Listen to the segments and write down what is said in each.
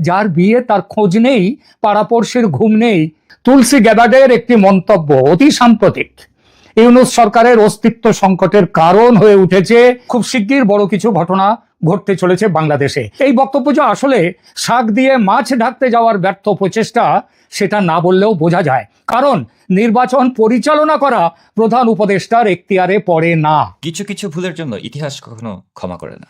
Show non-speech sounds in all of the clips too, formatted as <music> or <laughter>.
যার বিয়ে তার খোঁজ নেই, পাড়াপড়শির ঘুম নেই। তুলসী গ্যাবার্ডের একটি মন্তব্য, অতি সাম্প্রতিক। ইউনুস সরকারের অস্তিত্ব সংকটের কারণ হয়ে উঠেছে। খুব শিগগির বড় কিছু ঘটনা ঘটতে চলেছে বাংলাদেশে। এই বক্তব্য যে আসলে শাক দিয়ে মাছ ঢাকতে যাওয়ার ব্যর্থ প্রচেষ্টা, সেটা না বললেও বোঝা যায়। কারণ নির্বাচন পরিচালনা করা প্রধান উপদেষ্টার এখতিয়ারে পড়ে না। কিছু কিছু ভুলের জন্য ইতিহাস কখনো ক্ষমা করে না।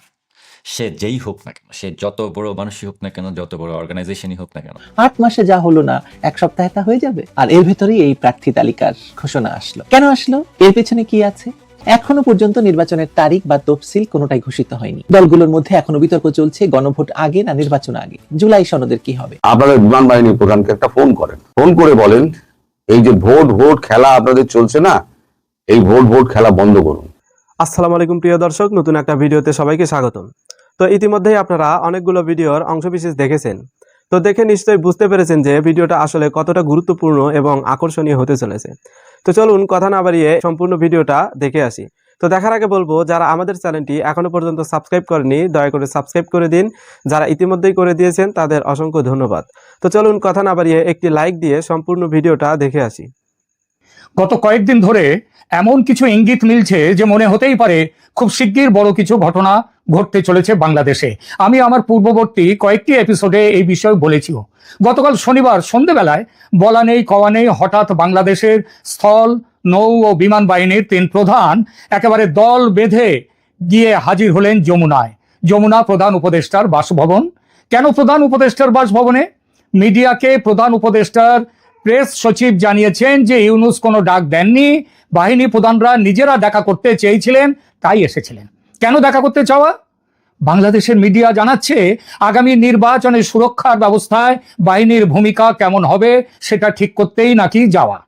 সে যেই হোক না কেন সে যত বড় মানুষই হোক না কেন যত বড় অর্গানাইজেশনই হোক না কেন আট মাসে যা হলো না এক সপ্তাহে তা হয়ে যাবে? আর এর ভেতরেই এই প্রার্থী তালিকার ঘোষণা আসলো। কেন আসলো? এর পেছনে কি আছে? এখনও পর্যন্ত নির্বাচনের তারিখ বা তফসিল কোনোটাই ঘোষিত হয়নি। দলগুলোর মধ্যে এখনও বিতর্ক চলছে গণভোট আগে না নির্বাচন আগে? জুলাই সনদের কি হবে? আপনাদের বিমান বাহিনী প্রধানকে একটা ফোন করেন। ফোন করে বলেন এই যে ভোট ভোট খেলা আপনাদের চলছে না এই ভোট ভোট খেলা বন্ধ করুন। আসসালামু আলাইকুম প্রিয় দর্শক নতুন একটা ভিডিওতে সবাইকে স্বাগতম। তো ইতিমধ্যেই আপনারা অনেকগুলো ভিডিওর অংশবিশেষ দেখেছেন। তো দেখে নিশ্চয়ই বুঝতে পেরেছেন যে ভিডিওটা আসলে কতটা গুরুত্বপূর্ণ এবং আকর্ষণীয় হতে চলেছে। তো চলুন কথা না বাড়িয়ে সম্পূর্ণ ভিডিওটা দেখে আসি। তো দেখার আগে বলব, যারা আমাদের চ্যানেলটি এখনও পর্যন্ত সাবস্ক্রাইব করেনি দয়া করে সাবস্ক্রাইব করে দিন। যারা ইতিমধ্যেই করে দিয়েছেন, তাদের অসংখ্য ধন্যবাদ। তো চলুন কথা না বাড়িয়ে একটি লাইক দিয়ে সম্পূর্ণ ভিডিওটা দেখে আসি। গত কয়েকদিন ধরে এমন কিছু ইঙ্গিত মিলছে যে মনে হতেই পারে খুব শিগগির বড় কিছু ঘটনা ঘটতে চলেছে বাংলাদেশে। আমি আমার পূর্ববর্তী কয়েকটি এপিসোডে এই বিষয়ে বলেছিও গতকাল শনিবার সন্ধেবেলায় বলা নেই, কওয়া নেই, হঠাৎ বাংলাদেশের স্থল, নৌ ও বিমান বাহিনীর তিন প্রধান একেবারে দল বেঁধে গিয়ে হাজির হলেন যমুনায়। যমুনা প্রধান উপদেষ্টার বাসভবন। কেন প্রধান উপদেষ্টার বাসভবনে? মিডিয়াকে প্রধান উপদেষ্টার প্রেস সচিব জানিয়েছেন যে ইউনুস কোনো ডাক দেননি। বাহিনী প্রধানরা নিজেরা দেখা করতে চেয়েছিলেন, তাই এসেছিলেন। কেন দেখা করতে চাওয়া? বাংলাদেশের মিডিয়া জানাচ্ছে, আগামী নির্বাচনের সুরক্ষার ব্যবস্থায় বাহিনীর ভূমিকা কেমন হবে সেটা ঠিক করতেই নাকি যাওয়া।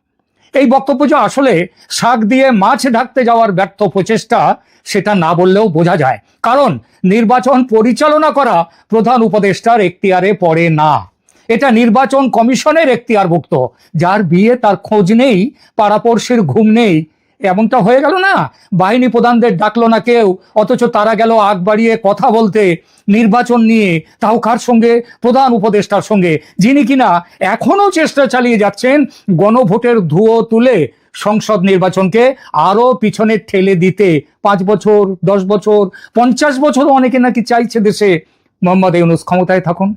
এই বক্তব্য যে আসলে শাক দিয়ে মাছ ঢাকতে যাওয়ার ব্যর্থ প্রচেষ্টা, সেটা না বললেও বোঝা যায়। কারণ নির্বাচন পরিচালনা করা প্রধান উপদেষ্টার এখতিয়ারে পড়ে না। এটা নির্বাচন কমিশনের এখতিয়ারভুক্ত। যার বিয়ে তার খোঁজ নেই, পাড়াপড়শির ঘুম নেই। এমনটা হয়ে গেল না? বাহিনী প্রধানদের ডাকলো না কেউ, অথচ তারা গেল আগ বাড়িয়ে কথা বলতে। নির্বাচন নিয়ে তাও কার সঙ্গে? প্রধান উপদেষ্টার সঙ্গে। যিনি কিনা এখনও চেষ্টা চালিয়ে যাচ্ছেন গণভোটের ধুয়ো তুলে সংসদ নির্বাচনকে আরও পিছনে ঠেলে দিতে। পাঁচ বছর, দশ বছর, পঞ্চাশ বছর অনেকে নাকি চাইছে দেশে। মোহাম্মদ ইউনুস, ক্ষমতায় থাকুন।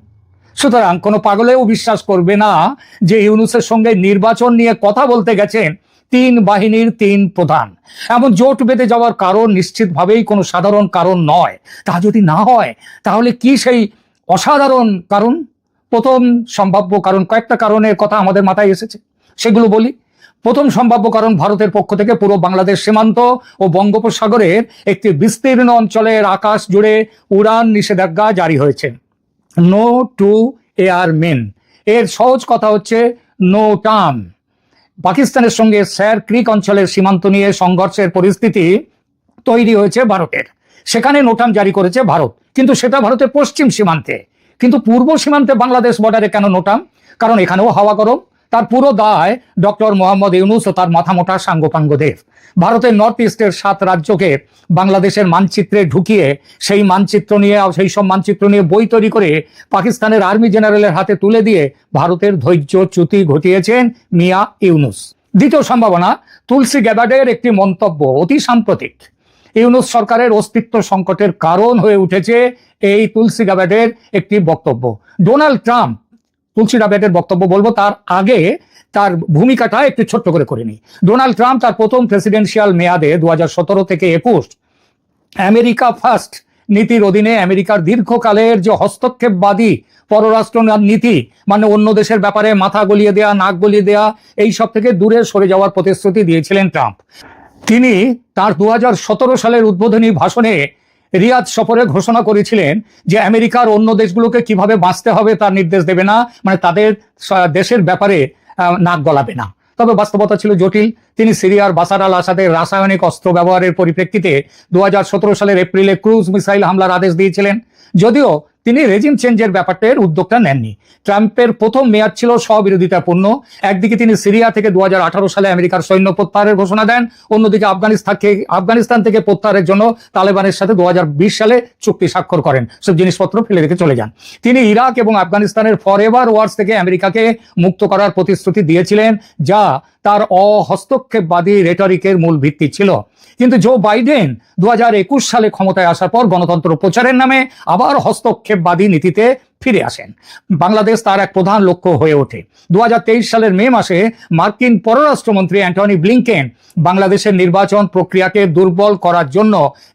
সুতরাং কোনো পাগলেও বিশ্বাস করবে না যে ইউনুসের সঙ্গে নির্বাচন নিয়ে কথা বলতে গেছেন তিন বাহিনীর তিন প্রধান। এমন জোট বেঁধে যাওয়ার কারণ নিশ্চিতভাবেই কোনো সাধারণ কারণ নয়। তা যদি না হয়, তাহলে কি সেই অসাধারণ কারণ? প্রথম সম্ভাব্য কারণ, কয়েকটা কারণের কথা আমাদের মাথায় এসেছে। সেগুলো বলি। প্রথম সম্ভাব্য কারণ ভারতের পক্ষ থেকে পুরো বাংলাদেশ সীমান্ত ও বঙ্গোপসাগরের একটি বিস্তীর্ণ অঞ্চলের আকাশ জুড়ে উড়ান নিষেধাজ্ঞা জারি হয়েছে। নো টু এয়ার মেন এর সহজ কথা হচ্ছে নো টার্ম পাকিস্তানের সঙ্গে স্যার ক্রিক অঞ্চলের সীমান্ত নিয়ে সংঘর্ষের পরিস্থিতি তৈরি হয়েছে ভারতের। সেখানে নোটাম জারি করেছে ভারত। কিন্তু সেটা ভারতের পশ্চিম সীমান্তে। কিন্তু পূর্ব সীমান্তে বাংলাদেশ বর্ডারে কেন নোটাম কারণ এখানেও হাওয়া গরম তার পুরো দায় ডক্টর মোহাম্মদ ইউনুস ও তার মাথামোটা সাঙ্গপাঙ্গদের। ভারতের নর্থ ইস্টের সাত রাজ্যকে বাংলাদেশের মানচিত্রে ঢুকিয়ে সেই মানচিত্র নিয়ে সেই সব মানচিত্র নিয়ে বই তৈরি করে পাকিস্তানের আর্মি জেনারেলের হাতে তুলে দিয়ে ভারতের ধৈর্য চ্যুতি ঘটিয়েছেন মিয়া ইউনুস। দ্বিতীয় সম্ভাবনা, তুলসী গ্যাবার্ডের একটি মন্তব্য অতি সাম্প্রতিক। ইউনুস সরকারের অস্তিত্ব সংকটের কারণ হয়ে উঠেছে এই তুলসী গ্যাবার্ডের একটি বক্তব্য। ডোনাল্ড ট্রাম্প তুলসী গ্যাবার্ডের বক্তব্য বলব। তার আগে তার ভূমিকাটা একটু ছোট্ট করে করে নিই। ডোনাল্ড ট্রাম্প তার প্রথম প্রেসিডেন্সিয়াল মেয়াদে দু হাজার সতেরো থেকে একুশ আমেরিকা ফার্স্ট নীতির অধীনে আমেরিকার দীর্ঘকালের যে হস্তক্ষেপবাদী পররাষ্ট্র নীতি মানে অন্য দেশের ব্যাপারে মাথা গলিয়ে দেয়া, নাক গলিয়ে দেয়া, এই সব থেকে দূরে সরে যাওয়ার প্রতিশ্রুতি দিয়েছিলেন ট্রাম্প। তিনি তার দু হাজার সতেরো সালের উদ্বোধনী ভাষণে রিয়াদ সফরে ঘোষণা করেছিলেন যে আমেরিকার অন্য দেশগুলোকে কীভাবে বাঁচতে হবে তার নির্দেশ দেবে না মানে তাদের দেশের ব্যাপারে নাক গলাবে না। তবে বাস্তবতা ছিল জটিল। তিনি সিরিয়ার বাসার আল আসাদের রাসায়নিক অস্ত্র ব্যবহারের পরিপ্রেক্ষিতে দু হাজার সতেরো সালের এপ্রিলে ক্রুজ মিসাইল হামলার আদেশ দিয়েছিলেন। যদিও তিনি রেজিম চেঞ্জের ব্যাপারটার উদ্যোগটা নেননি। ট্রাম্পের প্রথম মেয়াদ ছিল স্ববিরোধিতাপূর্ণ। একদিকে তিনি সিরিয়া থেকে দু হাজার আঠারো সালে আমেরিকার সৈন্য প্রত্যাহারের ঘোষণা দেন। অন্যদিকে আফগানিস্তান থেকে আফগানিস্তান থেকে প্রত্যাহারের জন্য তালেবানের সাথে দু হাজার বিশ সালে চুক্তি স্বাক্ষর করেন। সব জিনিসপত্র ফেলে রেখে চলে যান। তিনি ইরাক এবং আফগানিস্তানের ফরএভার ওয়ার্স থেকে আমেরিকাকে মুক্ত করার প্রতিশ্রুতি দিয়েছিলেন, যা তার অহস্তক্ষেপবাদী রেটরিকের মূল ভিত্তি ছিল। কিন্তু জো বাইডেন দু হাজার একুশ সালে ক্ষমতায় আসার পর গণতন্ত্র প্রচারের নামে আবার হস্তক্ষেপবাদী নীতিতে ফিরে আসেন। বাংলাদেশ তার এক প্রধান লক্ষ্য হয়ে ওঠে। দু সালের মে মাসে মার্কিন পররাষ্ট্রমন্ত্রী অ্যান্টনি ব্লিংকেন বাংলাদেশের নির্বাচন প্রক্রিয়াকে দুর্বল করার জন্য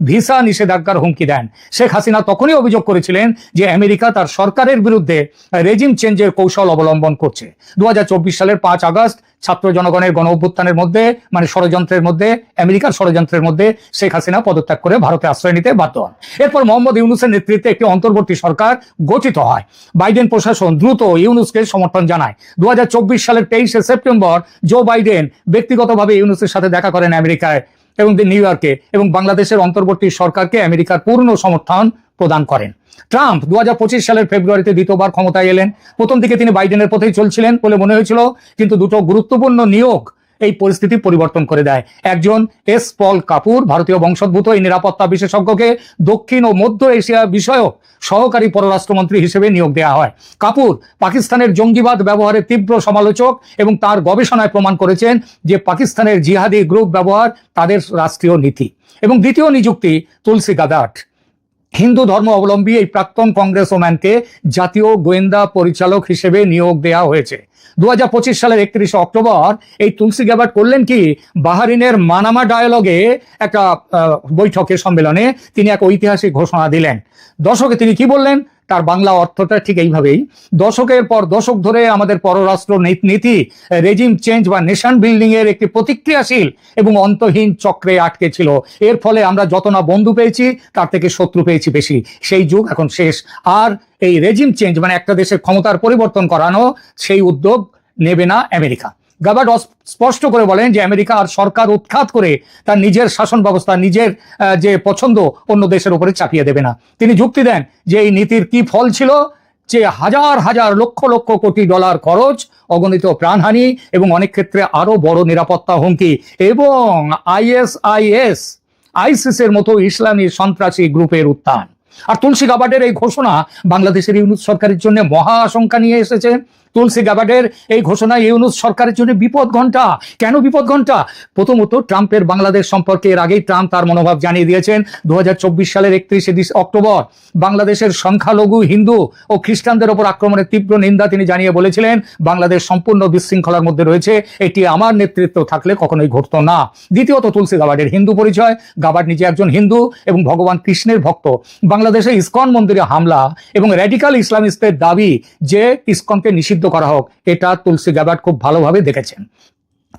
ভিসা নিষেধাজ্ঞার হুমকি দেন। শেখ হাসিনা তখনই অভিযোগ করেছিলেন যে আমেরিকা তার সরকারের বিরুদ্ধে রেজিম চেঞ্জের কৌশল অবলম্বন করছে। দু হাজার চব্বিশ সালের পাঁচ আগস্ট ছাত্র জনগণের গণ অভ্যুত্থানের মধ্যে মানে ষড়যন্ত্রের মধ্যে, আমেরিকার ষড়যন্ত্রের মধ্যে শেখ হাসিনা পদত্যাগ করে ভারতে আশ্রয় নিতে বাধ্য হন। এরপর মোহাম্মদ ইউনুসের নেতৃত্বে একটি অন্তর্বর্তী সরকার গঠিত হয়। বাইডেন প্রশাসন দ্রুত ইউনুসকে সমর্থন জানায়। দু হাজার চব্বিশ সালের তেইশে সেপ্টেম্বর জো বাইডেন ব্যক্তিগতভাবে ইউনুসের সাথে দেখা করেন আমেরিকায় এবং নিউ ইয়র্কে এবং বাংলাদেশের অন্তর্বর্তী সরকারকে আমেরিকার পূর্ণ সমর্থন প্রদান করেন। ট্রাম্প দু হাজার পঁচিশ সালের ফেব্রুয়ারিতে দ্বিতীয়বার ক্ষমতায় এলেন। প্রথম দিকে তিনি বাইডেনের পথেই চলছিলেন বলে মনে হয়েছিল, কিন্তু দুটো গুরুত্বপূর্ণ নিয়োগ এই পরিস্থিতি পরিবর্তন করে দেয়। একজন এস পল কাপুর, ভারতীয় বংশোদ্ভূত এই নিরাপত্তা বিশেষজ্ঞকে দক্ষিণ ও মধ্য এশিয়া বিষয়ক সহকারী পররাষ্ট্রমন্ত্রী হিসেবে নিয়োগ দেওয়া হয়। কাপুর পাকিস্তানের জঙ্গিবাদ ব্যবহারের তীব্র সমালোচক এবং তার গবেষণায় প্রমাণ করেছেন যে পাকিস্তানের জিহাদি গ্রুপ ব্যবহার তাদের রাষ্ট্রীয় নীতি। এবং দ্বিতীয় নিযুক্তি তুলসী গাদাট। হিন্দু ধর্ম অবলম্বী এই প্রাক্তন কংগ্রেসম্যানকে জাতীয় গোয়েন্দা পরিচালক হিসেবে নিয়োগ দেওয়া হয়েছে। দু হাজার পঁচিশ সালের একত্রিশে অক্টোবর এই তুলসী গ্যাবার্ট করলেন কি? বাহারিনের মানামা ডায়ালগে একটা বৈঠকে সম্মেলনে তিনি এক ঐতিহাসিক ঘোষণা দিলেন। দর্শকে তিনি কি বললেন? তার বাংলা অর্থটা ঠিক এইভাবেই। দশকের পর দশক ধরে আমাদের পররাষ্ট্র নীত- রেজিম চেঞ্জ বা নেশন বিল্ডিং এর একটি প্রতিক্রিয়াশীল এবং অন্তহীন চক্রে আটকে ছিল। এর ফলে আমরা যত না বন্ধু পেয়েছি, তার থেকে শত্রু পেয়েছি বেশি। সেই যুগ এখন শেষ। আর এই রেজিম চেঞ্জ মানে একটা দেশের ক্ষমতার পরিবর্তন করানো, সেই উদ্যোগ নেবে না আমেরিকা। গাবার্ড স্পষ্ট করে বলেন যে আমেরিকা আর সরকার উৎখাত করে তার নিজের শাসন ব্যবস্থা, নিজের যে পছন্দ অন্য দেশের উপরে চাপিয়ে দেবে না। তিনি যুক্তি দেন যে এই নীতির কি ফল ছিল? যে হাজার হাজার, লক্ষ লক্ষ কোটি ডলার খরচ, অগণিত প্রাণহানি এবং অনেক ক্ষেত্রে আরও বড় নিরাপত্তা হুমকি এবং আইএসআইএস, আইসিসের মতো ইসলামী সন্ত্রাসী গ্রুপের উত্থান। আর তুলসী গাবার্ডের এই ঘোষণা বাংলাদেশের ইউনুস সরকারের জন্য মহা আশঙ্কা নিয়ে এসেছে। তুলসী গাবার্ডের এই ঘোষণা ইউনুস সরকারের জন্য বিপদ ঘণ্টা কেন বিপদ ঘণ্টা প্রথমত ট্রাম্পের বাংলাদেশ সম্পর্কে এর আগেই ট্রাম্প তার মনোভাব জানিয়ে দিয়েছেন দু হাজার চব্বিশ সালের একত্রিশে অক্টোবর। বাংলাদেশের সংখ্যালঘু, হিন্দু ও খ্রিস্টানদের ওপর আক্রমণের তীব্র নিন্দা তিনি জানিয়ে বলেছিলেন, বাংলাদেশ সম্পূর্ণ বিশৃঙ্খলার মধ্যে রয়েছে, এটি আমার নেতৃত্ব থাকলে কখনোই ঘটতো না। দ্বিতীয়ত, তুলসী গাবার্ডের হিন্দু পরিচয়। গাবার্ড নিজে একজন হিন্দু এবং ভগবান কৃষ্ণের ভক্ত। বাংলাদেশে ইসকন মন্দিরে হামলা এবং র্যাডিকাল ইসলামিস্টদের দাবি যে ইসকনকে নিষিদ্ধ করা হোক, এটা তুলসী গ্যাবার্ড খুব ভালোভাবে দেখেছেন।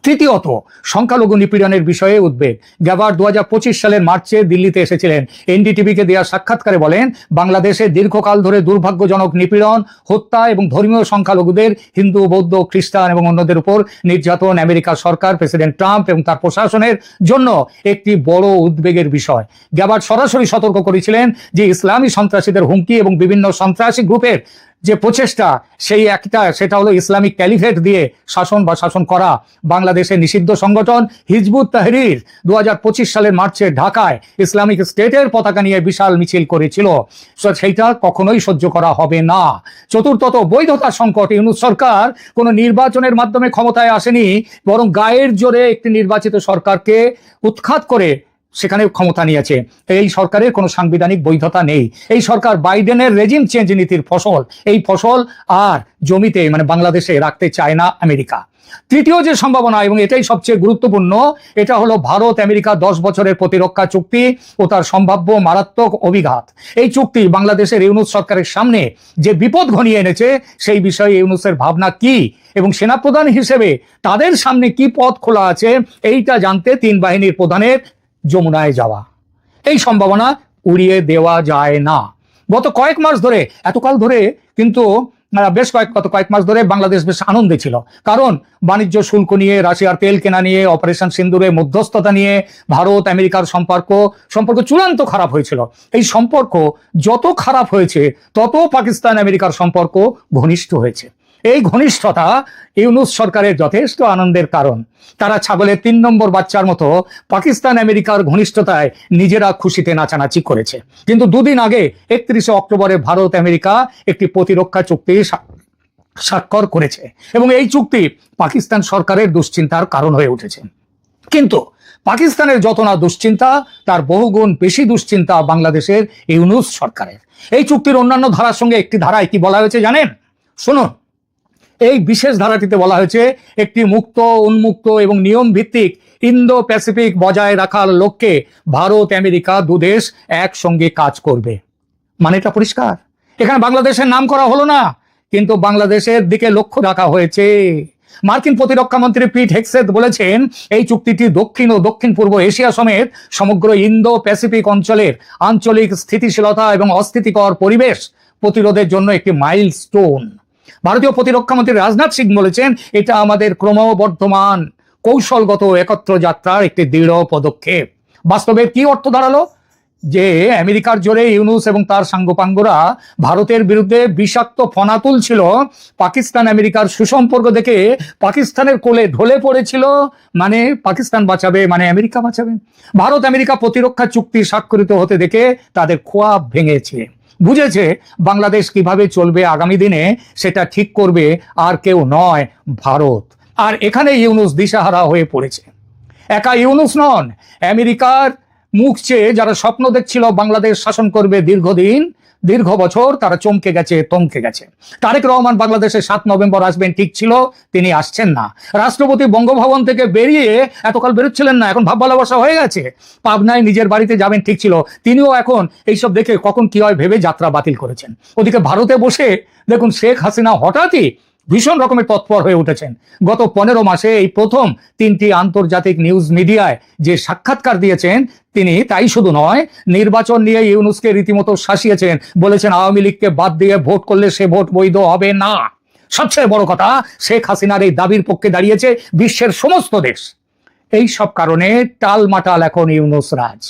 তৃতীয়ত, সংখ্যালঘু নিপীড়নের বিষয়ে উদ্বেগ। গ্যাবার দু সালের মার্চে দিল্লিতে এসেছিলেন। এনডিটিভিকে দেওয়া সাক্ষাৎকারে বলেন, বাংলাদেশে দীর্ঘকাল ধরে দুর্ভাগ্যজনক নিপীড়ন, হত্যা এবং ধর্মীয় সংখ্যালঘুদের হিন্দু, বৌদ্ধ, খ্রিস্টান এবং অন্যদের উপর নির্যাতন আমেরিকা সরকার, প্রেসিডেন্ট ট্রাম্প এবং তার প্রশাসনের জন্য একটি বড় উদ্বেগের বিষয়। গ্যাবার সরাসরি সতর্ক করেছিলেন যে ইসলামী সন্ত্রাসীদের হুমকি এবং বিভিন্ন সন্ত্রাসী গ্রুপের যে প্রচেষ্টা, সেই একটা, সেটা হলো ইসলামিক ক্যালিফেট দিয়ে শাসন বা শাসন করা বাংলাদেশের নিষিদ্ধ সংগঠন হিজবুত তাহরির দুহাজার পঁচিশ সালের মার্চে ঢাকায় ইসলামিক স্টেটের পতাকা নিয়ে বিশাল মিছিল করেছিল। সেইটা কখনোই সহ্য করা হবে না। চতুর্থত বৈধতা সংকট, ইউনুস সরকার কোনো নির্বাচনের মাধ্যমে ক্ষমতায় আসেনি, বরং গায়ের জোরে একটি নির্বাচিত সরকারকে উৎখাত করে সেখানে ক্ষমতা নিয়েছে। এই সরকারের কোনো সাংবিধানিক বৈধতা নেই। এই সরকার বাইডেনের রেজিম চেঞ্জ নীতির ফসল। এই ফসল আর জমিতে মানে বাংলাদেশে রাখতে চায় না আমেরিকা। তৃতীয় যে সম্ভাবনা, এবং এটাই সবচেয়ে গুরুত্বপূর্ণ, এটা হলো ভারত আমেরিকা দশ বছরের প্রতিরক্ষা চুক্তি ও তার সম্ভাব্য মারাত্মক অভিঘাত। এই চুক্তি বাংলাদেশের ইউনুস সরকারের সামনে যে বিপদ ঘনিয়ে এনেছে, সেই বিষয়ে ইউনুসের ভাবনা কি? এবং সেনাপ্রধান হিসেবে তাদের সামনে কি পথ খোলা আছে? এইটা জানতে তিন বাহিনীর প্রধানের যমুনায় যাওয়া। এই সম্ভাবনা উড়িয়ে দেওয়া যায় না। গত কয়েক মাস ধরে, এতকাল ধরে কিন্তু বেশ কয়েক, গত কয়েক মাস ধরে বাংলাদেশ বেশ আনন্দে ছিল। কারণ বাণিজ্য শুল্ক নিয়ে, রাশিয়ার তেল কেনা নিয়ে, অপারেশন সিন্দুরে মধ্যস্থতা নিয়ে, ভারত, আমেরিকার সম্পর্ক সম্পর্ক চূড়ান্ত খারাপ হয়েছিল। এই সম্পর্ক যত খারাপ হয়েছে, তত পাকিস্তান আমেরিকার সম্পর্ক ঘনিষ্ঠ হয়েছে। এই ঘনিষ্ঠতা ইউনুস সরকারের যথেষ্ট আনন্দের কারণ। তারা ছাগলের তিন নম্বর বাচ্চার মতো পাকিস্তান আমেরিকার ঘনিষ্ঠতায় নিজেরা খুশিতে নাচানাচি করেছে। কিন্তু দুদিন আগে একত্রিশে অক্টোবরে ভারত আমেরিকা একটি প্রতিরক্ষা চুক্তি স্বা- স্বাক্ষর করেছে এবং এই চুক্তি পাকিস্তান সরকারের দুশ্চিন্তার কারণ হয়ে উঠেছে। কিন্তু পাকিস্তানের যত না দুশ্চিন্তা, তার বহুগুণ বেশি দুশ্চিন্তা বাংলাদেশের ইউনুস সরকারের। এই চুক্তির অন্যান্য ধারার সঙ্গে একটি ধারায় কি বলা হয়েছে জানেন? শুনুন। এই বিশেষ ধারাটিতে বলা হয়েছে, একটি মুক্ত, উন্মুক্ত এবং নিয়ম ভিত্তিক ইন্দো প্যাসিফিক বজায় রাখার লক্ষ্যে ভারত, আমেরিকা দুদেশ একসঙ্গে কাজ করবে। মানে এটা পরিষ্কার? এখানে বাংলাদেশের নাম করা হলো না, কিন্তু বাংলাদেশের দিকে লক্ষ্য রাখা হয়েছে। মার্কিন প্রতিরক্ষা মন্ত্রী পিট হেক্সেত বলেছেন, এই চুক্তিটি দক্ষিণ ও দক্ষিণ পূর্ব এশিয়া সমেত সমগ্র ইন্দো প্যাসিফিক অঞ্চলের আঞ্চলিক স্থিতিশীলতা এবং অস্থিতিকর পরিবেশ প্রতিরোধের জন্য একটি মাইলস্টোন। ভারতীয় প্রতিরক্ষা মন্ত্রী রাজনাথ সিং বলেছেন, এটা আমাদের ক্রমবর্ধমান, কৌশলগত একত্র যাত্রার একটি দৃঢ় পদক্ষেপ। বাস্তবে কি অর্থ দাঁড়াল? যে আমেরিকার জোরে ইউনুস এবং তার সাঙ্গপাঙ্গরা ভারতের বিরুদ্ধে বিষাক্ত ফনা তুলছিল, পাকিস্তান আমেরিকার সুসম্পর্ক দেখে পাকিস্তানের কোলে ঢলে পড়েছিল মানে পাকিস্তান বাঁচাবে মানে আমেরিকা বাঁচাবে। ভারত আমেরিকা প্রতিরক্ষা চুক্তি স্বাক্ষরিত হতে দেখে তাদের খোয়াব ভেঙেছে। বুঝেছে বাংলাদেশ কীভাবে চলবে আগামী দিনে, সেটা ঠিক করবে আর কেউ নয় ভারত। আর এখানে ইউনুস দিশাহারা হয়ে পড়েছে। একা ইউনুস নন, আমেরিকার মুখ চেয়ে যারা স্বপ্ন দেখছিল বাংলাদেশ শাসন করবে দীর্ঘদিন দীর্ঘ বছর তারা চমকে গেছে তমকে গেছে। তারেক রহমান বাংলাদেশে সাত নভেম্বর আসবেন, ঠিক ছিল, তিনি আসছেন না। রাষ্ট্রপতি বঙ্গভবন থেকে বেরিয়ে এতকাল বেরোচ্ছিলেন না, এখন ভাব ভালোবাসা হয়ে গেছে। পাবনায় নিজের বাড়িতে যাবেন, ঠিক ছিল। তিনিও এখন এইসব দেখে কখন কি হয় ভেবে যাত্রা বাতিল করেছেন। ওদিকে ভারতে বসে দেখুন শেখ হাসিনা হঠাৎই ভীষণ রকমের তৎপর হয়ে উঠেছেন। গত পনেরো মাসে এই প্রথম তিনটি আন্তর্জাতিক নিউজ মিডিয়ায় যে সাক্ষাৎকার দিয়েছেন, তিনি তাই শুধু নয়, নির্বাচন নিয়ে ইউনুসকে রীতিমতো শাসিয়েছেন। বলেছেন, আওয়ামী লীগকে বাদ দিয়ে ভোট করলে সে ভোট বৈধ হবে না। সবচেয়ে বড় কথা, শেখ হাসিনার এই দাবির পক্ষে দাঁড়িয়েছে বিশ্বের সমস্ত দেশ। এই সব কারণে টালমাটাল এখন ইউনুস রাজ।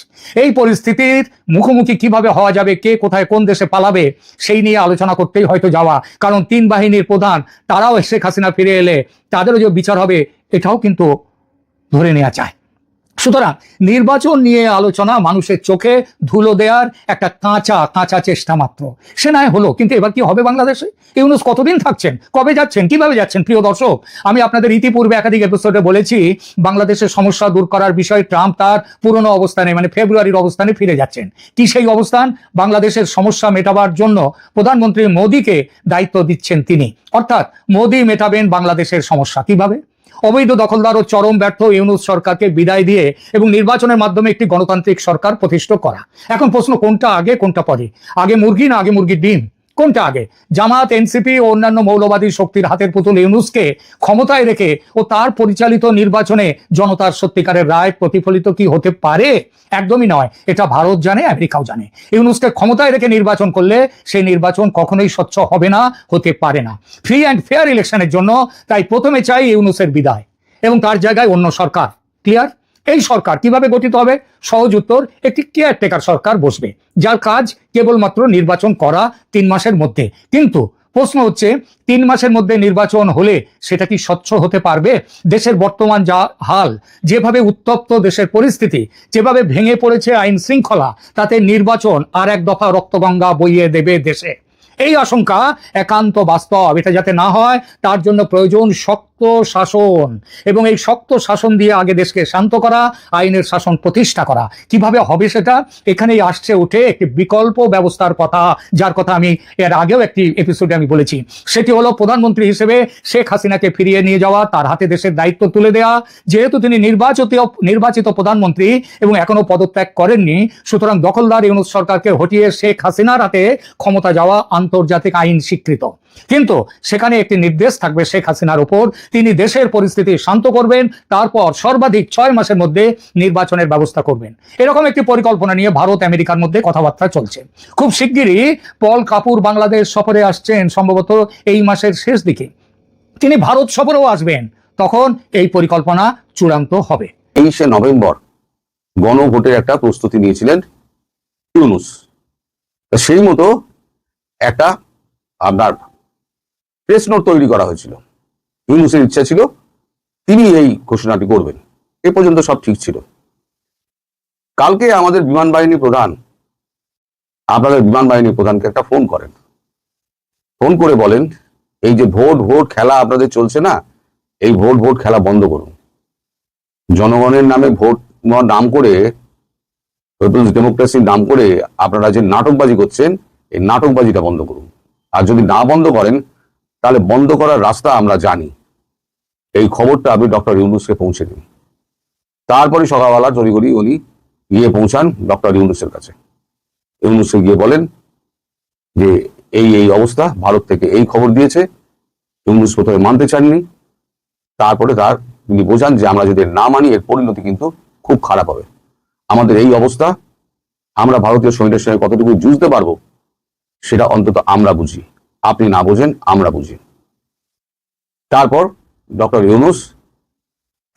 এই পরিস্থিতির মুখোমুখি কীভাবে হওয়া যাবে, কে কোথায় কোন দেশে পালাবে, সেই নিয়ে আলোচনা করতেই হয়তো যাওয়া। কারণ তিন বাহিনীর প্রধান, তারাও শেখ হাসিনা ফিরে এলে তাদেরও যে বিচার হবে, এটাও কিন্তু ধরে নেওয়া চায় সুতরাং নির্বাচন নিয়ে আলোচনা মানুষের চোখে ধুলো দেওয়ার একটা কাঁচা কাঁচা চেষ্টা মাত্র। সে নয় হলো, কিন্তু এবার কি হবে বাংলাদেশে? ইউনুস কতদিন থাকছেন? কবে যাচ্ছেন? কীভাবে যাচ্ছেন? প্রিয় দর্শক, আমি আপনাদের ইতিপূর্বে একাধিক এপিসোডে বলেছি, বাংলাদেশের সমস্যা দূর করার বিষয়ে ট্রাম্প তার পুরনো অবস্থানে মানে ফেব্রুয়ারির অবস্থানে ফিরে যাচ্ছেন। কি সেই অবস্থান? বাংলাদেশের সমস্যা মেটাবার জন্য প্রধানমন্ত্রী মোদীকে দায়িত্ব দিচ্ছেন তিনি। অর্থাৎ মোদী মেটাবেন বাংলাদেশের সমস্যা। কীভাবে? অবৈধ দখলদার ও চরম ব্যর্থ ইউনুস সরকারকে বিদায় দিয়ে এবং নির্বাচনের মাধ্যমে একটি গণতান্ত্রিক সরকার প্রতিষ্ঠা করা। এখন প্রশ্ন কোনটা আগে, কোনটা পরে? আগে মুরগি না আগে মুরগির ডিম? কোনটা আগে? জামাত এনসিপি ও অন্যান্য মৌলবাদী শক্তির হাতের পুতুল ইউনুসকে ক্ষমতায় রেখে ও তার পরিচালিত নির্বাচনে জনতার সত্যিকারের রায় প্রতিফলিত কি হতে পারে? একদমই নয়। এটা ভারত জানে, আমেরিকাও জানে। ইউনুসকে ক্ষমতায় রেখে নির্বাচন করলে সেই নির্বাচন কখনোই স্বচ্ছ হবে না, হতে পারে না। ফ্রি অ্যান্ড ফেয়ার ইলেকশনের জন্য তাই প্রথমে চাই ইউনুসের বিদায় এবং তার জায়গায় অন্য সরকার। ক্লিয়ার এই সরকার কীভাবে গঠিত হবে? সহজ উত্তর, একটি কেয়ারটেকার সরকার বসবে, যার কাজ কেবলমাত্র নির্বাচন করা তিন মাসের মধ্যে। কিন্তু প্রশ্ন হচ্ছে, তিন মাসের মধ্যে নির্বাচন হলে সেটা কি স্বচ্ছ হতে পারবে? দেশের বর্তমান যা হাল, যেভাবে উত্তপ্ত দেশের পরিস্থিতি, যেভাবে ভেঙে পড়েছে আইন শৃঙ্খলা, তাতে নির্বাচন আর এক দফা রক্তগঙ্গা বইয়ে দেবে দেশে। এই আশঙ্কা একান্ত বাস্তব। এটা যাতে না হয়, তার জন্য প্রয়োজন শক্ত শাসন এবং এই শক্ত শাসন দিয়ে আগে দেশকে শান্ত করা, আইনের শাসন প্রতিষ্ঠা করা। কীভাবে হবে সেটা এখানেই আসছে উঠে একটি বিকল্প ব্যবস্থার কথা, যার কথা আমি এর আগেও একটি এপিসোডে আমি বলেছি। সেটি হলো প্রধানমন্ত্রী হিসেবে শেখ হাসিনাকে ফিরিয়ে নিয়ে যাওয়া, তার হাতে দেশের দায়িত্ব তুলে দেওয়া যেহেতু তিনি নির্বাচিত নির্বাচিত প্রধানমন্ত্রী এবং এখনও পদত্যাগ করেননি, সুতরাং দখলদার ইউনুস সরকারকে হটিয়ে শেখ হাসিনার হাতে ক্ষমতা যাওয়া আন্তর্জাতিক আইন স্বীকৃত। কিন্তু সেখানে একটি নির্দেশ থাকবে শেখ হাসিনার উপর। তিনি দেশের পরিস্থিতি শান্ত করবেন, তারপর সর্বাধিক ছয় মাসের মধ্যে নির্বাচনের ব্যবস্থা করবেন। এরকম একটি পরিকল্পনা নিয়ে ভারত, আমেরিকার মধ্যে কথাবার্তা চলছে। খুব শিগগিরই পল কাপুর বাংলাদেশ সফরে আসছেন সম্ভবত এই মাসের শেষ দিকে। তিনি ভারত সফরেও আসবেন, তখন এই পরিকল্পনা চূড়ান্ত হবে। তেইশে নভেম্বর গণভোটের একটা প্রস্তুতি নিয়েছিলেন ইউনুস। সেই মতো একটা আপনার প্রেস নোট তৈরি করা হয়েছিল। ইউনুসের ইচ্ছা ছিল, তিনি এই ঘোষণাটি করবেন। এ পর্যন্ত সব ঠিক ছিল। কালকে আমাদের বিমান বাহিনী প্রধান, আপনাদের বিমান বাহিনী প্রধানকে একটা ফোন করেন। ফোন করে বলেন, এই যে ভোট ভোট খেলা আপনাদের চলছে না, এই ভোট ভোট খেলা বন্ধ করুন। জনগণের নামে ভোট নাম করে পিপলস ডেমোক্রেসির নাম করে আপনারা যে নাটকবাজি করছেন, এই নাটকবাজিটা বন্ধ করুন। আর যদি না বন্ধ করেন তাহলে বন্ধ করার রাস্তা আমরা জানি। এই খবরটা আপনি ডক্টর ইউনুসকে পৌঁছে দিন তারপরে সকালবেলা তড়িঘড়ি উনি গিয়ে পৌঁছান ডক্টর ইউনুসের কাছে। ইউনুসে গিয়ে বলেন যে এই এই অবস্থা, ভারত থেকে এই খবর দিয়েছে। ইউনুস প্রথমে মানতে চাননি। তারপরে তার তিনি বোঝান যে আমরা যদি না মানি, এর পরিণতি কিন্তু খুব খারাপ হবে। আমাদের এই অবস্থা, আমরা ভারতীয় সৈন্যের সঙ্গে কতটুকু যুঝতে পারব, সেটা অন্তত আমরা বুঝি। আপনি না বোঝেন, আমরা বুঝি। তারপর ডক্টর ইউনুস,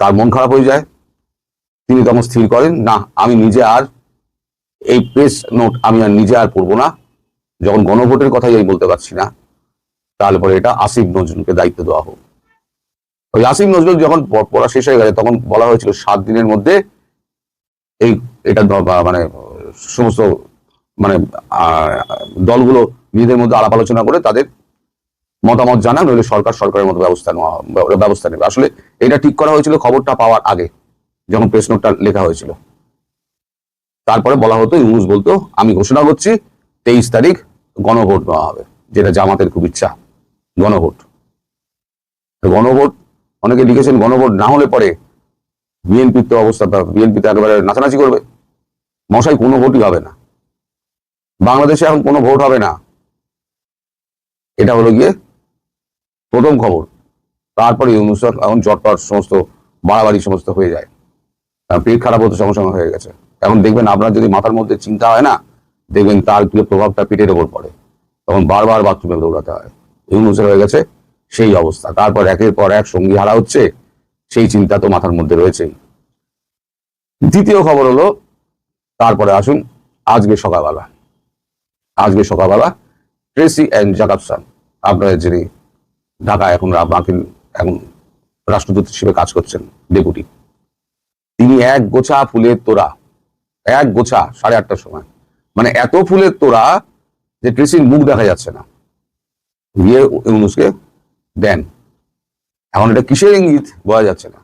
তার মন খারাপ হয়ে যায়। তিনি তখন স্থির করেন, না, আমি নিজে আর এই প্রেস নোট আমি আর নিজে আর পড়ব না। যখন গণভোটের কথাই আমি বলতে পারছি না, তাহলে পরে এটা আসিফ নজরুলকে দায়িত্ব দেওয়া হোক। ওই আসিফ নজরুল যখন পড়া শেষ হয়ে গেছে, তখন বলা হয়েছিল সাত দিনের মধ্যে এই, এটা মানে সমস্ত মানে দলগুলো নিজেদের মধ্যে আলাপ আলোচনা করে তাদের মতামত জানান, নইলে সরকার সরকারের মতো ব্যবস্থা নেওয়া, ব্যবস্থা নেবে। আসলে এটা ঠিক করা হয়েছিল খবরটা পাওয়ার আগে, যখন প্রেস নোটটা লেখা হয়েছিল। তারপরে বলা হতো, ইউনুস বলতো, আমি ঘোষণা করছি, তেইশ তারিখ গণভোট নেওয়া হবে, যেটা জামাতের খুব ইচ্ছা, গণভোট। গণভোট, অনেকে লিখেছেন গণভোট না হলে পরে বিএনপির তো অবস্থা, বিএনপি তো একেবারে নাচানাচি করবে। মশাই কোনো ভোটই হবে না। বাংলাদেশে এখন কোনো ভোট হবে না। এটা হলো গিয়ে প্রথম খবর। তারপরে ইউনুস এখন চটপট সমস্ত, বাড়াবাড়ি সমস্ত হয়ে যায়। পেট খারাপ হতে সঙ্গে সঙ্গে হয়ে গেছে। এখন দেখবেন আপনার যদি মাথার মধ্যে চিন্তা হয় না, দেখবেন তার কি প্রভাবটা পেটের ওপর পড়ে। তখন বারবার বাথরুমে দৌড়াতে হয়। ইউনুসের হয়ে গেছে, সেই অবস্থা। তারপর একের পর এক সঙ্গী হারা হচ্ছে, সেই চিন্তা তো মাথার মধ্যে রয়েছেই। দ্বিতীয় খবর হলো, তারপরে আসুন, আজকে সকালবেলা। আজকে সকালবেলা, ট্রেসি অ্যান্ড জাকাবসান আপনাদের যিনি ঢাকা এখন আপনাকে এখন রাষ্ট্রদূত হিসেবে কাজ করছেন, ডেপুটি, তিনি এক গোছা ফুলের তোড়া, এক গোছা সাড়ে আটটার সময়। মানে এত ফুলের তোড়া যে ট্রেসির মুখ দেখা যাচ্ছে না। গিয়ে ইউনুসকে দেন। এখন এটা কিসের ইঙ্গিত? বোঝা যাচ্ছে না।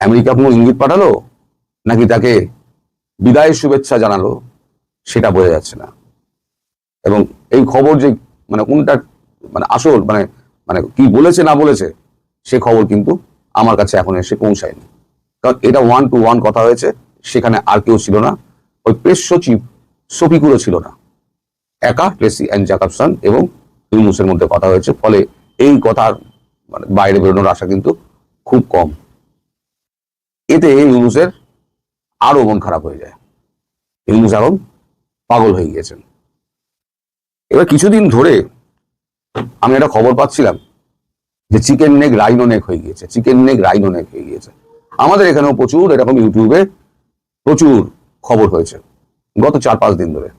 আমেরিকা কোনো ইঙ্গিত পাঠালো? নাকি তাকে বিদায়ের শুভেচ্ছা জানালো? সেটা বোঝা যাচ্ছে না। এবং এই খবর যে মানে কোনটা মানে আসল মানে মানে কি বলেছে, না বলেছে, সে খবর কিন্তু আমার কাছে এখন এসে পৌঁছায়নি। কারণ এটা ওয়ান টু ওয়ান কথা হয়েছে, সেখানে আর কেউ ছিল না। ওই প্রেস সচিব শফিকুরও ছিল না। একা ট্রেসি অ্যান্ড জাকাবসান এবং ইউনুসের মধ্যে কথা হয়েছে, ফলে এই কথার মানে বাইরে বেরোনোর আশা কিন্তু খুব কম। এতে ইউনুসের আরও মন খারাপ হয়ে যায়। ইউনুস এখন পাগল হয়ে গিয়েছেন। এবার কিছুদিন ধরে আমি একটা খবর পাচ্ছিলাম যে চিকেন নেক রাইনো নেক হয়ে গিয়েছে, চিকেন নেক রাইনো নেক হয়ে গিয়েছে। আমাদের এখানেও প্রচুর, এরকম ইউটিউবে প্রচুর খবর হয়েছে গত চার পাঁচ দিন ধরে।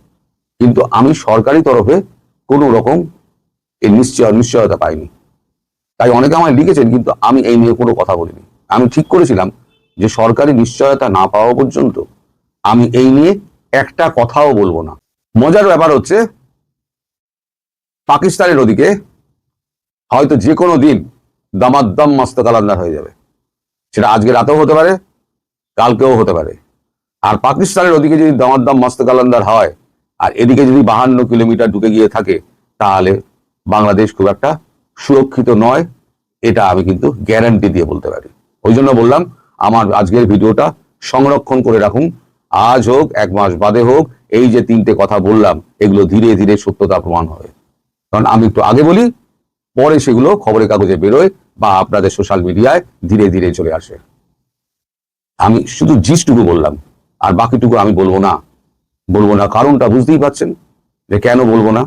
কিন্তু আমি সরকারি তরফে কোনো রকম এই নিশ্চয় নিশ্চয়তা পাইনি। তাই অনেকে আমায় লিখেছেন, কিন্তু আমি এই নিয়ে কোনো কথা বলিনি। আমি ঠিক করেছিলাম যে সরকারি নিশ্চয়তা না পাওয়া পর্যন্ত আমি এই নিয়ে একটা কথাও বলব না। মজার ব্যাপার হচ্ছে পাকিস্তানের ওদিকে হয়তো যে কোনো দিন দামাদ্দাম মস্ত কালান্দার হয়ে যাবে। সেটা আজকে রাতেও হতে পারে, কালকেও হতে পারে। আর পাকিস্তানের ওদিকে যদি দামাদ্দাম মস্ত কালান্দার হয়, আর এদিকে যদি বাহান্ন কিলোমিটার ঢুকে গিয়ে থাকে, তাহলে বাংলাদেশ খুব একটা সুরক্ষিত নয়, এটা আমি কিন্তু গ্যারান্টি দিয়ে বলতে পারি। ওই জন্য বললাম, আমার আজকের ভিডিওটা সংরক্ষণ করে রাখুন। আজ হোক, এক মাস বাদে হোক, এই যে তিনটে কথা বললাম, এগুলো ধীরে ধীরে সত্যতা প্রমাণ হবে। কারণ আমি একটু আগে বলি, পরে সেগুলো খবরের কাগজে বেরোয় বা আপনাদের সোশ্যাল মিডিয়ায় ধীরে ধীরে চলে আসে। আমি শুধু জিসটুকু বললাম, আর বাকিটুকু আমি বলব না। বলব না কারণটা বুঝতেই পারছেন যে কেন বলব না?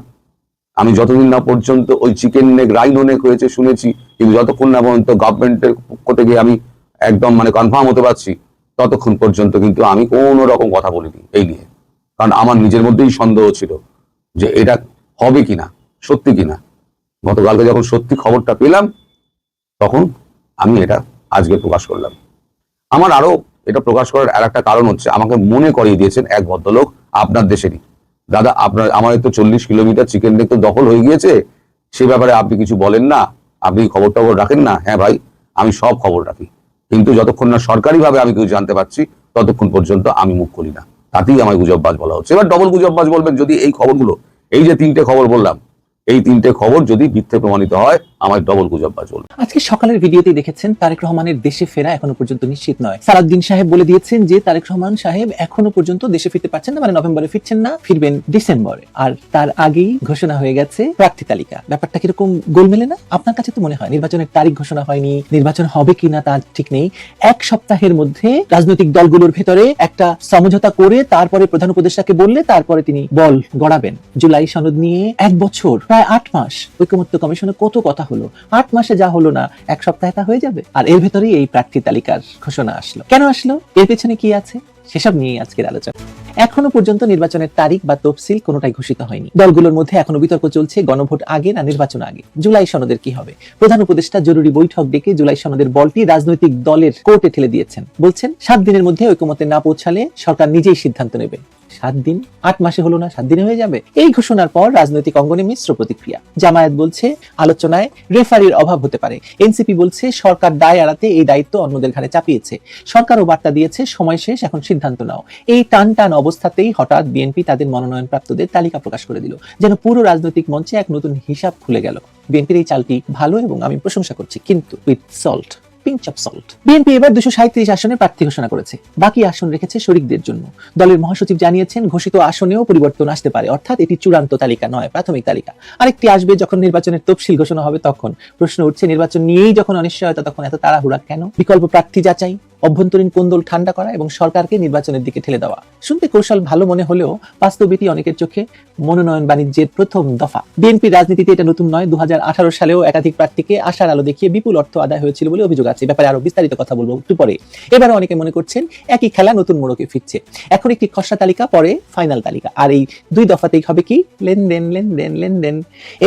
আমি যতদিন না পর্যন্ত ওই চিকেন নেক রাইনো নেক হয়েছে শুনেছি, কিন্তু যতক্ষণ না পর্যন্ত গভর্নমেন্টের পক্ষ থেকে আমি একদম মানে কনফার্ম হতে পারছি, ততক্ষণ পর্যন্ত কিন্তু আমি কোনো রকম কথা বলিনি এই নিয়ে। কারণ আমার নিজের মধ্যেই সন্দেহ ছিল যে এটা হবে কিনা। সত্যি কিনা? গতকালকে যখন সত্যি খবরটা পেলাম, তখন আমি এটা আজকে প্রকাশ করলাম। আমার আরও এটা প্রকাশ করার আর একটা কারণ হচ্ছে, আমাকে মনে করিয়ে দিয়েছেন এক ভদ্রলোক আপনার দেশেরই। দাদা, আপনার, আমার তো চল্লিশ কিলোমিটার চিকেন নেক তো দখল হয়ে গিয়েছে, সে ব্যাপারে আপনি কিছু বলেন না, আপনি খবর টবর রাখেন না? হ্যাঁ ভাই, আমি সব খবর রাখি। কিন্তু যতক্ষণ না সরকারিভাবে আমি কিছু জানতে পারছি, ততক্ষণ পর্যন্ত আমি মুখ খুলি না। তাতেই আমার গুজববাজ বলা হচ্ছে। এবার ডবল গুজববাজ বলবেন, যদি এই খবরগুলো, এই যে তিনটে খবর বললাম এই তিনটে খবর যদি মিথ্যে প্রমাণিত হয় আমার ডবল গুজববাজ বলবে আজকে সকালের ভিডিওতে দেখেছেন তারেক রহমানের দেশে ফেরা এখনও পর্যন্ত নিশ্চিত নয়। সালাউদ্দিন সাহেব বলে দিয়েছেন যে, তারেক রহমান সাহেব এখনও পর্যন্ত দেশে ফিরতে পারছেন না মানে নভেম্বরে ফিরছেন না, ফিরবেন ডিসেম্বরে। আর তার আগেই ঘোষণা হয়ে গেছে প্রার্থী তালিকা। ব্যাপারটা কীরকম গোলমেলে না? আপনার কাছে তো মনে হয়, নির্বাচনের তারিখ ঘোষণা হয়নি, নির্বাচন হবে কিনা তা ঠিক নেই। এক সপ্তাহের মধ্যে রাজনৈতিক দলগুলোর ভেতরে একটা সমঝোতা করে তারপরে প্রধান উপদেষ্টাকে বললে তারপরে তিনি বল গড়াবেন। জুলাই সনদ নিয়ে এক বছর, প্রায় আট মাস ঐকমত্য কমিশনে কত কথা হলো? আট মাসে যা হলো না, এক সপ্তাহে তা হয়ে যাবে? আর এর ভেতরেই এই প্রার্থী তালিকার ঘোষণা আসলো। কেন আসলো? এর পেছনে কি আছে? সেসব নিয়েই আজকের আলোচনা। এখনও পর্যন্ত নির্বাচনের তারিখ বা তফসিল কোনোটাই ঘোষিত হয়নি। দলগুলোর মধ্যে এখনও বিতর্ক চলছে গণভোট আগে না নির্বাচন আগে। জুলাই সনদের কি হবে? প্রধান উপদেষ্টা জরুরি বৈঠক ডেকে জুলাই সনদের বলটি রাজনৈতিক দলের কোর্টে ঠেলে দিয়েছেন। বলছেন, সাত দিনের মধ্যে ঐকমত্যে না পৌঁছালে সরকার নিজেই সিদ্ধান্ত নেবে। সাত দিন, আট মাসে হলো না, সাত দিনে হয়ে যাবে। এই ঘোষণার পর রাজনৈতিক অঙ্গনে মিশ্র প্রতিক্রিয়া। জামায়াত বলছে, আলোচনায় রেফারির অভাব হতে পারে। এনসিপি বলছে, সরকার দায় এড়াতে এই দায়িত্ব অন্যদের ঘাড়ে চাপিয়েছে। সরকারও বার্তা দিয়েছে, সময় শেষ, এখন সিদ্ধান্ত নাও। এই টান টান অবস্থাতেই হঠাৎ বিএনপি তাদের মনোনয়ন প্রাপ্তদের তালিকা প্রকাশ করে দিল। যেন পুরো রাজনৈতিক মঞ্চে এক নতুন হিসাব খুলে গেল। বিএনপির এই চালটি ভালো এবং আমি প্রশংসা করছি, কিন্তু with salt pinch of salt. BNP এবার দুশো সাঁত্রিশ আসনে প্রার্থী ঘোষণা করেছে। বাকি আসন রেখেছে শরিকদের জন্য। দলের মহাসচিব জানিয়েছেন, ঘোষিত আসনেও পরিবর্তন আসতে পারে। অর্থাৎ এটি চূড়ান্ত তালিকা নয়, প্রাথমিক তালিকা। আরেকটি আসবে যখন নির্বাচনের তফসিল ঘোষণা হবে তখন। প্রশ্ন উঠছে, নির্বাচন নিয়েই যখন অনিশ্চয়তা, তখন এত তাড়াহুড়া কেন? বিকল্প প্রার্থী যাচাই। অভ্যন্তরীণ কোন্দল ঠান্ডা করা এবং সরকারকে নির্বাচনের দিকে ঠেলে দেওয়া। শুনতে কৌশল ভালো মনে হলেও বাস্তব এটি অনেকের চোখে মনোনয়ন বাণিজ্যের প্রথম দফা। বিএনপি রাজনীতিতে এটা নতুন নয়। দু সালেও একাধিক প্রার্থীকে আশার আলো দেখিয়ে বিপুল অর্থ আদায় হয়েছিল বলে অভিযোগ আছে। ব্যাপারে আরও বিস্তারিত কথা বলব একটু পরে। এবারে অনেকে মনে করছেন একই খেলা নতুন মোড়কে ফিরছে। এখন একটি খসড়া তালিকা, পরে ফাইনাল তালিকা। আর এই দুই দফাতেই হবে কি? লেনদেন লেনদেন লেনদেন।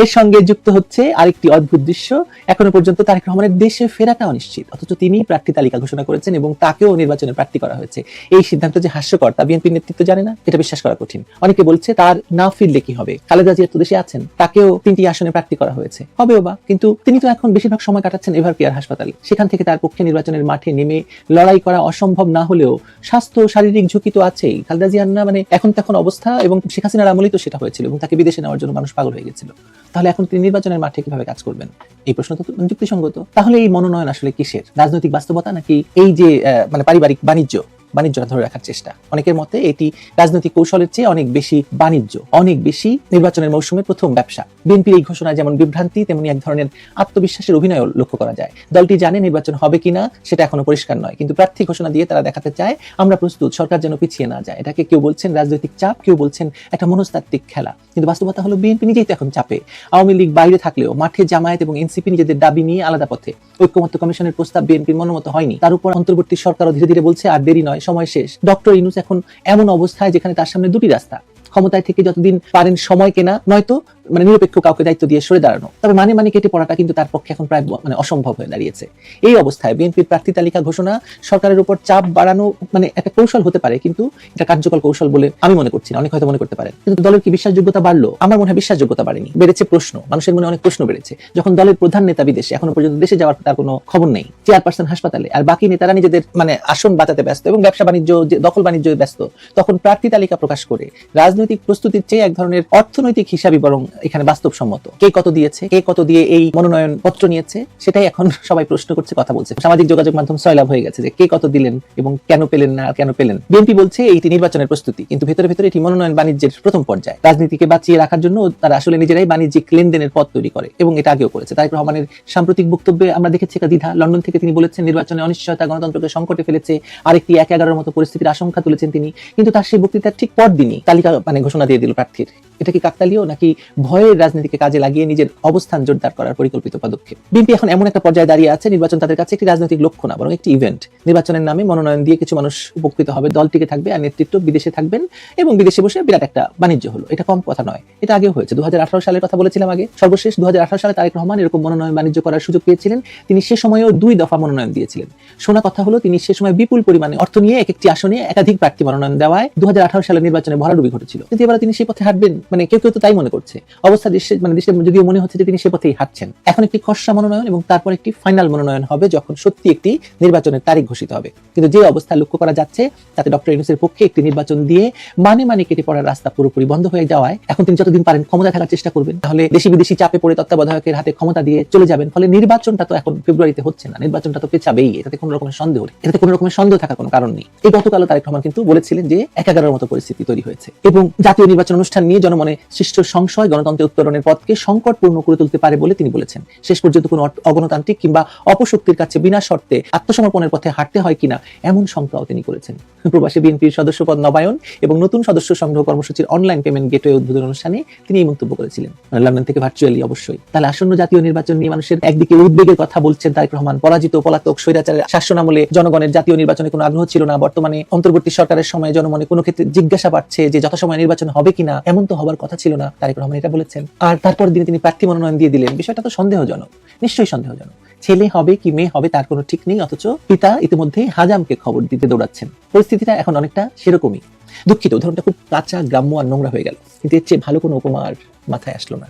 এর সঙ্গে যুক্ত হচ্ছে আরেকটি অদ্ভুত দৃশ্য। এখনও পর্যন্ত তারেক রহমানের দেশে ফেরাটা অনিশ্চিত অথচ তিনি প্রার্থী তালিকা ঘোষণা করেছেন এবং তাকেও নির্বাচনে প্রার্থী করা হয়েছে। এই সিদ্ধান্ত যে হাস্যকর, তা বিএনপির নেতৃত্ব জানে না, এটা বিশ্বাস করা কঠিন। অনেকে বলছে তার না ফিরলে কি হবে? খালেদা জিয়া তো দেশে আছেন, তাকেও তিনটি আসনে প্রার্থী করা হয়েছে। হবেও বা, কিন্তু তিনি তো এখন বেশিরভাগ সময় কাটাচ্ছেন এভার কেয়ার হাসপাতালে। সেখান থেকে তার পক্ষে নির্বাচনের মাঠে নেমে লড়াই করা অসম্ভব না হলেও স্বাস্থ্য শারীরিক ঝুঁকি তো আছেই। খালেদা জিয়ার না মানে এখন তখন অবস্থা এবং শেখ হাসিনার আমলেই তো সেটা হয়েছিল এবং তাকে বিদেশে নেওয়ার জন্য মানুষ পাগল হয়ে গেছিল। তাহলে এখন তিনি নির্বাচনের মাঠে কীভাবে কাজ করবেন? এই প্রশ্ন তো যুক্তিসঙ্গত। তাহলে এই মনোনয়ন আসলে কিসের? রাজনৈতিক বাস্তবতা নাকি এই যে মানে পারিবারিক বাণিজ্য। বাণিজ্যটা ধরে রাখার চেষ্টা। অনেকের মতে এটি রাজনৈতিক কৌশলের চেয়ে অনেক বেশি বাণিজ্য, অনেক বেশি নির্বাচনের মৌসুমে প্রথম ব্যবসা। বিএনপির এই ঘোষণা যেমন বিভ্রান্তি, তেমনি এক ধরনের আত্মবিশ্বাসের অভিনয় লক্ষ্য করা যায়। দলটি জানে নির্বাচন হবে কিনা, সেটা এখনও পরিষ্কার নয়। কিন্তু প্রার্থী ঘোষণা দিয়ে তারা দেখাতে চায়, আমরা প্রস্তুত, সরকার যেন পিছিয়ে না যায়। এটাকে কেউ বলছেন রাজনৈতিক চাপ, কেউ বলছেন একটা মনস্তাত্ত্বিক খেলা। কিন্তু বাস্তবতা হলো, বিএনপি নিজেই তো এখন চাপে। আওয়ামী লীগ বাইরে থাকলেও মাঠে জামায়াত এবং এনসিপি নিজেদের দাবি নিয়ে আলাদা পথে। ঐক্যমত্য কমিশনের প্রস্তাব বিএনপির মনোমত হয়নি। তার উপর অন্তর্বর্তী সরকারও ধীরে ধীরে বলছে, আর দেরি নয়। সময় শেষ। ডক্টর ইনুস এখন এমন অবস্থায় যেখানে তার সামনে দুটি রাস্তা। ক্ষমতায় থেকে যতদিন পারেন সময় কেনা, নয়তো মানে নিরপেক্ষ কাউকে দায়িত্ব দিয়ে সরে দাঁড়ানো। তবে মানে মানে কেটে পড়াটা কিন্তু তার পক্ষে এখন প্রায় মানে অসম্ভব হয়ে দাঁড়িয়েছে। এই অবস্থায় বিএনপির প্রার্থী তালিকা ঘোষণা, সরকারের উপর চাপ বাড়ানো মানে একটা কৌশল হতে পারে, কিন্তু এটা কার্যকর কৌশল বলে আমি মনে করছি না, অনেক হয়তো মনে করতে পারেন। কিন্তু দলের কি বিশ্বাসযোগ্যতা বাড়লো? আমার মনে হয় বিশ্বাসযোগ্যতা বাড়েনি। বেড়েছে প্রশ্ন, মানুষের মনে অনেক প্রশ্ন বেড়েছে। যখন দলের প্রধান নেতা বিদেশে, এখনও পর্যন্ত দেশে যাওয়ার তার কোনো খবর নেই। চেয়ারপারসন হাসপাতালে, আর বাকি নেতারা নিজেদের মানে আসন বাঁচাতে ব্যস্ত এবং ব্যবসা বাণিজ্য দখল বাণিজ্য ব্যস্ত। তখন প্রার্থী তালিকা প্রকাশ করে, রাজনৈতিক প্রস্তুতির চেয়ে এক ধরনের অর্থনৈতিক হিসাবই বরং এখানে বাস্তবসম্মত। কে কত দিয়েছে, কে কত দিয়ে এই মনোনয়ন পত্র নিয়েছে, সেটাই এখন <laughs> সবাই প্রশ্ন করছে, কথা বলছে। সামাজিক যোগাযোগ মাধ্যম সয়লাভ হয়ে গেছে যে কে কত দিলেন এবং কেন পেলেন না, কেন পেলেন। বিএনপি বলছে এইটি নির্বাচনের প্রস্তুতি, কিন্তু ভেতরে ভেতরে এটি মনোনয়ন বাণিজ্যের প্রথম পর্যায়ে। রাজনীতিকে বাঁচিয়ে রাখার জন্য তারা আসলে নিজেরাই বাণিজ্যিক লেনদেনের পথ তৈরি করে এবং এটা আগেও করেছে। তারেক রহমানের সাম্প্রতিক বক্তব্যে আমরা দেখেছি একটা দ্বিধা। লন্ডন থেকে তিনি বলেছেন, নির্বাচনে অনিশ্চয়তা গণতন্ত্রকে সংকটে ফেলেছে, আরেকটি এক এগারোর মতো পরিস্থিতির আশঙ্কা তুলেছেন তিনি। কিন্তু তার সেই বক্তৃতার ঠিক পর দিনই তালিকা মানে ঘোষণা দিয়ে দিল প্রার্থীর। এটা কি কাকতালীয় নাকি ভয়ের রাজনীতিকে কাজে লাগিয়ে নিজের অবস্থান জোরদার করার পরিকল্পিত পদক্ষেপ। বিএনপি এখন এমন একটা পর্যায়ে দাঁড়িয়ে আছে, নির্বাচন তাদের কাছে একটি রাজনৈতিক লক্ষ্য না, বরং একটি ইভেন্ট নির্বাচনের নামে মনোনয়ন দিয়ে কিছু মানুষ উপকৃত হবে। দল টিকে থাকবে আর নেতৃত্ব বিদেশে থাকবেন এবং বিদেশে বসে বিরাট একটা বাণিজ্য হলো। এটা কম কথা নয়, এটা আগেও হয়েছে। দু হাজার আঠারো সালের কথা বলেছিলাম আগে। সর্বশেষ দু হাজার আঠারো সালে তারেক রহমান এরকম মনোনয়ন বাণিজ্য করার সুযোগ পেয়েছিলেন। তিনি সে সময়েও দুই দফা মনোনয়ন দিয়েছিলেন। শোনা কথা হলো, তিনি সে সময় বিপুল পরিমাণে অর্থ নিয়ে এক একটি আসনে একাধিক প্রার্থী মনোনয়ন দেওয়ায় দু হাজার আঠারো সালের নির্বাচনে ভরাডুবি ঘটেছিল। কিন্তু এবার তিনি সেই পথে হাঁটবেন মানে কেউ কেউ তো তাই মনে করছে। অবস্থা দেশে মানে দেশের যদিও মনে হচ্ছে যে তিনি সে পথেই হাঁটছেন। এখন একটি খসড়া মনোনয়ন এবং তারপর একটি ফাইনাল মনোনয়ন হবে যখন সত্যি একটি নির্বাচনের তারিখ ঘোষিত হবে। কিন্তু যে অবস্থা লক্ষ্য করা যাচ্ছে, তাতে ডক্টর ইউনুসের পক্ষে একটি নির্বাচন দিয়ে মানে মানে কেটে পড়ার রাস্তা পুরোপুরি বন্ধ হয়ে যাওয়ায় এখন তিনি যতদিন পারেন ক্ষমতা থাকার চেষ্টা করবেন। তাহলে দেশি বিদেশি চাপে পড়ে তত্ত্বাবধায়কের হাতে ক্ষমতা দিয়ে চলে যাবেন। ফলে নির্বাচনটা তো এখন ফেব্রুয়ারিতে হচ্ছে না। নির্বাচনটা তো পেছাবেই, এটাতে কোনো রকমের সন্দেহ নেই। এটাতে কোনো রকমের সন্দেহ থাকার কোনো কারণ নেই। এই গতকালও তারেক রহমান কিন্তু বলেছিলেন যে এক মতো পরিস্থিতি তৈরি হয়েছে। এবং জাতীয় নির্বাচন অনুষ্ঠান নিয়ে জনমনে সৃষ্ট সংশয় গণতন্ত্রের উত্তরণের পথকে সংকটপূর্ণ করে তুলতে পারে বলে তিনি বলেছেন। শেষ পর্যন্ত কোনো অগণতান্ত্রিক কিংবা অপশক্তির কাছে বিনা শর্তে আত্মসমর্পণের পথে হাঁটতে হয় কিনা এমন শঙ্কাও তিনি করেছেন। প্রবাসী বিএনপির সদস্যপদ নবায়ন এবং নতুন সদস্য সংগ্রহ কর্মসূচির অনলাইন পেমেন্ট গেটওয়ে উদ্বোধন অনুষ্ঠানে তিনি এই মন্তব্য করেছিলেন। লন্ডন থেকে ভার্চুয়ালি অবশ্যই। তাহলে আসন্ন জাতীয় নির্বাচন নিয়ে মানুষের একদিকে উদ্বেগের কথা বলছেন তারেক রহমান, পরাজিত পলাতক স্বৈরাচারের শাসনামলে জনগণের জাতীয় নির্বাচনে কোনো আগ্রহ ছিল না, বর্তমানে অন্তর্বর্তী সরকারের সময় জনমনে কোনো ক্ষেত্রে জিজ্ঞাসা পাচ্ছে যে যথাসময় নির্বাচন হবে কিনা, এমন তো হবার কথা ছিল না। তারেক রহমান এটা বলেছেন। আর তারপর দিনে তিনি প্রার্থী মনোনয়ন দিয়ে দিলেন। বিষয়টা তো সন্দেহজনক। নিশ্চয়ই সন্দেহজনক। ছেলে হবে কি মেয়ে হবে তার কোনো ঠিক নেই, অথচ পিতা ইতিমধ্যে হাজামকে খবর দিতে দৌড়াচ্ছেন। পরিস্থিতিটা এখন অনেকটা সেরকমই। দুঃখিত উদাহরণটা খুব কাঁচা, গ্রাম্য আর নোংরা হয়ে গেল। কিন্তু এর চেয়ে ভালো কোনো উপমা আর মাথায় আসলো না।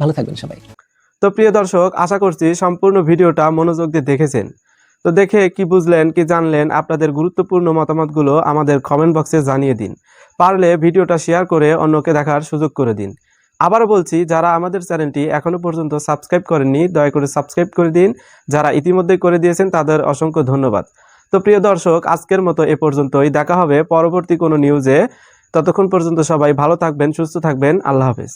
ভালো থাকবেন সবাই। তো প্রিয় দর্শক, আশা করছি সম্পূর্ণ ভিডিওটা মনোযোগ দিয়ে দেখেছেন। তো দেখে কি বুঝলেন, কি জানলেন, আপনাদের গুরুত্বপূর্ণ মতামতগুলো আমাদের কমেন্ট বক্সে জানিয়ে দিন। পারলে ভিডিওটা শেয়ার করে অন্যকে দেখার সুযোগ করে দিন। আবারও বলছি, যারা আমাদের চ্যানেলটি এখনও পর্যন্ত সাবস্ক্রাইব করেননি, দয়া করে সাবস্ক্রাইব করে দিন। যারা ইতিমধ্যে করে দিয়েছেন, তাদের অসংখ্য ধন্যবাদ। তো প্রিয় দর্শক, আজকের মতো এ পর্যন্তই। দেখা হবে পরবর্তী কোনো নিউজে ততক্ষণ পর্যন্ত সবাই ভালো থাকবেন, সুস্থ থাকবেন। আল্লাহ হাফেজ।